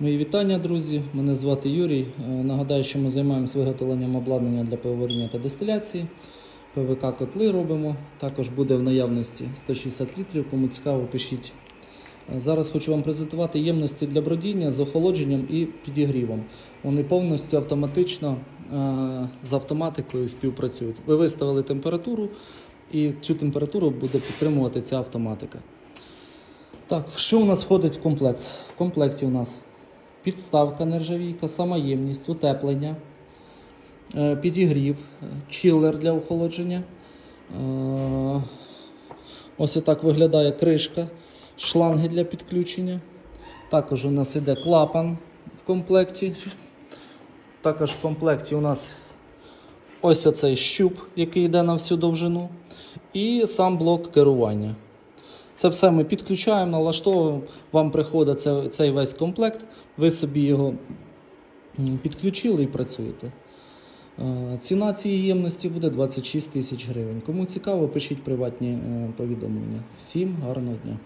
Мої вітання, друзі. Мене звати Юрій. Е, Нагадаю, що ми займаємося виготовленням обладнання для пивоваріння та дистиляції. ПВК котли робимо. Також буде в наявності 160 літрів. Кому цікаво, пишіть. Е, Зараз хочу вам презентувати ємності для бродіння з охолодженням і підігрівом. Вони повністю автоматично е, з автоматикою співпрацюють. Ви виставили температуру, і цю температуру буде підтримувати ця автоматика. Так, що у нас входить в комплект? В комплекті у нас підставка нержавійка, самоємність, утеплення, е, підігрів, е, чилер для охолодження. Е, Ось так виглядає кришка, шланги для підключення. Також у нас іде клапан в комплекті. Також в комплекті у нас ось оцей щуп, який йде на всю довжину, і сам блок керування. Це все ми підключаємо, налаштовуємо. Вам приходить це- цей весь комплект, ви собі його підключили і працюєте. Е, Ціна цієї ємності буде 26 тисяч гривень. Кому цікаво, пишіть приватні е, повідомлення. Всім гарного дня!